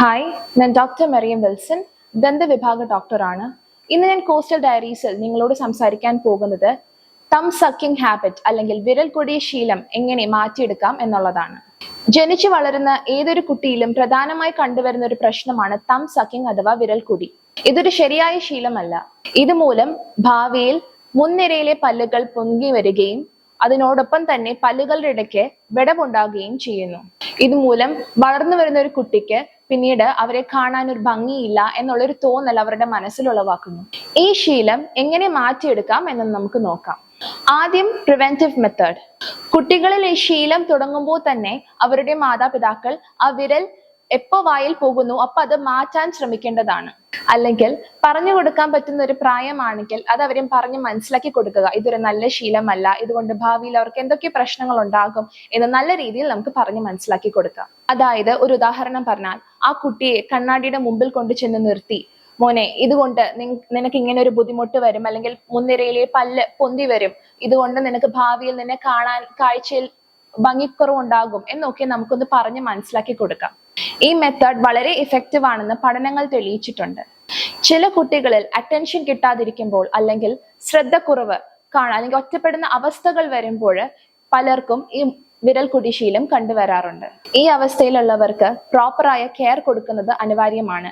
Hi ഞാൻ doctor Mariyam Wilson ദന്തവിഭാഗ ഡോക്ടറാണ് ഇന്ന് ഞാൻ കോസ്റ്റൽ ഡയറീസിൽ നിങ്ങളോട് സംസാരിക്കാൻ പോകുന്നത് തം സക്കിംഗ് ഹാബിറ്റ് അല്ലെങ്കിൽ വിരൽ കൊടിയ ശീലം എങ്ങനെ മാറ്റിയെടുക്കാം എന്നുള്ളതാണ്. ജനിച്ചു വളരുന്ന ഏതൊരു കുട്ടിയിലും പ്രധാനമായി കണ്ടുവരുന്ന ഒരു പ്രശ്നമാണ് തം സക്കിംഗ് അഥവാ വിരൽ കൊടി ഇതൊരു ശരിയായ ശീലമല്ല. ഇതുമൂലം ഭാവിയിൽ മുൻനിരയിലെ പല്ലുകൾ പൊങ്ങി വരികയും അതിനോടൊപ്പം തന്നെ പല്ലുകളുടെ ഇടയ്ക്ക് വിടവുണ്ടാകുകയും ചെയ്യുന്നു. ഇതുമൂലം വളർന്നു വരുന്ന ഒരു കുട്ടിക്ക് പിന്നീട് അവരെ കാണാൻ ഒരു ഭംഗിയില്ല എന്നുള്ളൊരു തോന്നൽ അവരുടെ മനസ്സിൽ ഉളവാക്കുന്നു. ഈ ശീലം എങ്ങനെ മാറ്റിയെടുക്കാം എന്ന് നമുക്ക് നോക്കാം. ആദ്യം പ്രിവെന്റീവ് മെത്തേഡ് കുട്ടികളിൽ ഈ ശീലം തുടങ്ങുമ്പോൾ തന്നെ അവരുടെ മാതാപിതാക്കൾ ആ വിരൽ എപ്പോ വായിൽ പോകുന്നു അപ്പൊ അത് മാറ്റാൻ ശ്രമിക്കേണ്ടതാണ്. അല്ലെങ്കിൽ പറഞ്ഞു കൊടുക്കാൻ പറ്റുന്ന ഒരു പ്രായമാണെങ്കിൽ അത് അവരെ പറഞ്ഞ് മനസ്സിലാക്കി കൊടുക്കുക ഇതൊരു നല്ല ശീലമല്ല ഇതുകൊണ്ട് ഭാവിയിൽ അവർക്ക് എന്തൊക്കെ പ്രശ്നങ്ങൾ ഉണ്ടാകും എന്ന് നല്ല രീതിയിൽ നമുക്ക് പറഞ്ഞ് മനസ്സിലാക്കി കൊടുക്കാം. അതായത് ഒരു ഉദാഹരണം പറഞ്ഞാൽ ആ കുട്ടിയെ കണ്ണാടിയുടെ മുമ്പിൽ കൊണ്ടു ചെന്ന് നിർത്തി. മോനെ ഇതുകൊണ്ട് നിനക്ക് ഇങ്ങനെ ഒരു ബുദ്ധിമുട്ട് വരും. അല്ലെങ്കിൽ മുൻനിരയിലെ പല്ല് പൊന്തി വരും. ഇതുകൊണ്ട് നിനക്ക് ഭാവിയിൽ നിന്നെ കാണാൻ കാഴ്ചയിൽ ഭംഗിക്കുറവുണ്ടാകും. എന്നൊക്കെ നമുക്കൊന്ന് പറഞ്ഞ് മനസ്സിലാക്കി കൊടുക്കാം. ഈ മെത്തേഡ് വളരെ ഇഫക്റ്റീവ് ആണെന്ന് പഠനങ്ങൾ തെളിയിച്ചിട്ടുണ്ട്. ചില കുട്ടികളിൽ അറ്റൻഷൻ കിട്ടാതിരിക്കുമ്പോൾ അല്ലെങ്കിൽ ശ്രദ്ധക്കുറവ് കാണാൻ അല്ലെങ്കിൽ ഒറ്റപ്പെടുന്ന അവസ്ഥകൾ വരുമ്പോൾ പലർക്കും ഈ വിരൽ കുടിശീലം കണ്ടുവരാറുണ്ട്. ഈ അവസ്ഥയിലുള്ളവർക്ക് പ്രോപ്പറായ കെയർ കൊടുക്കുന്നത് അനിവാര്യമാണ്.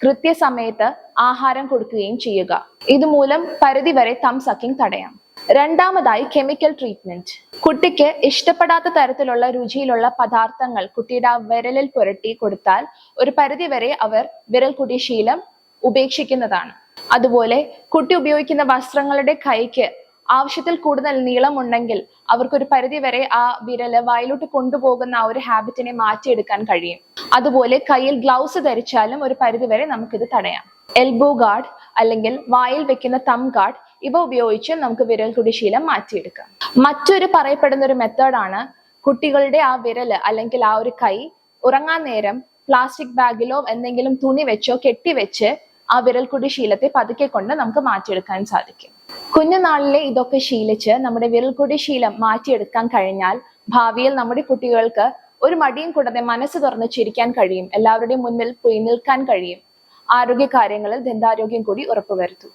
കൃത്യസമയത്ത് ആഹാരം കൊടുക്കുകയും ചെയ്യുക. ഇതുമൂലം പരിധിവരെ തം സക്കിംഗ് തടയാം. രണ്ടാമതായി കെമിക്കൽ ട്രീറ്റ്മെന്റ് കുട്ടിക്ക് ഇഷ്ടപ്പെടാത്ത തരത്തിലുള്ള രുചിയിലുള്ള പദാർത്ഥങ്ങൾ കുട്ടിയുടെ ആ വിരലിൽ പുരട്ടി കൊടുത്താൽ ഒരു പരിധിവരെ അവർ വിരൽ കുടിശീലം ഉപേക്ഷിക്കുന്നതാണ്. അതുപോലെ കുട്ടി ഉപയോഗിക്കുന്ന വസ്ത്രങ്ങളുടെ കൈക്ക് ആവശ്യത്തിൽ കൂടുതൽ നീളമുണ്ടെങ്കിൽ അവർക്കൊരു പരിധി വരെ ആ വിരൽ വായിലോട്ട് കൊണ്ടുപോകുന്ന ആ ഒരു ഹാബിറ്റിനെ മാറ്റിയെടുക്കാൻ കഴിയും. അതുപോലെ കയ്യിൽ ഗ്ലൗസ് ധരിച്ചാലും ഒരു പരിധി വരെ നമുക്കിത് തടയാം. എൽബോ ഗാർഡ് അല്ലെങ്കിൽ വായിൽ വെക്കുന്ന തം ഗാർഡ് ഇവ ഉപയോഗിച്ച് നമുക്ക് വിരൽ കുടിശീലം മാറ്റിയെടുക്കാം. മറ്റൊരു പറയപ്പെടുന്ന ഒരു മെത്തേഡാണ് കുട്ടികളുടെ ആ വിരൽ അല്ലെങ്കിൽ ആ ഒരു കൈ ഉറങ്ങാൻ നേരം പ്ലാസ്റ്റിക് ബാഗിലോ എന്തെങ്കിലും തുണി വെച്ചോ കെട്ടിവെച്ച് ആ വിരൽ കുടിശീലത്തെ പതുക്കെ കൊണ്ട് നമുക്ക് മാറ്റിയെടുക്കാൻ സാധിക്കും. കുഞ്ഞുനാളിലെ ഇതൊക്കെ ശീലിച്ച് നമ്മുടെ വിരൽക്കുടി ശീലം മാറ്റിയെടുക്കാൻ കഴിഞ്ഞാൽ ഭാവിയിൽ നമ്മുടെ കുട്ടികൾക്ക് ഒരു മടിയും കൂടാതെ മനസ്സ് തുറന്ന് ചിരിക്കാൻ കഴിയും. എല്ലാവരുടെയും മുന്നിൽ പോയി നിൽക്കാൻ കഴിയും. ആരോഗ്യ കാര്യങ്ങളിൽ ദന്താരോഗ്യം കൂടി ഉറപ്പുവരുത്തും.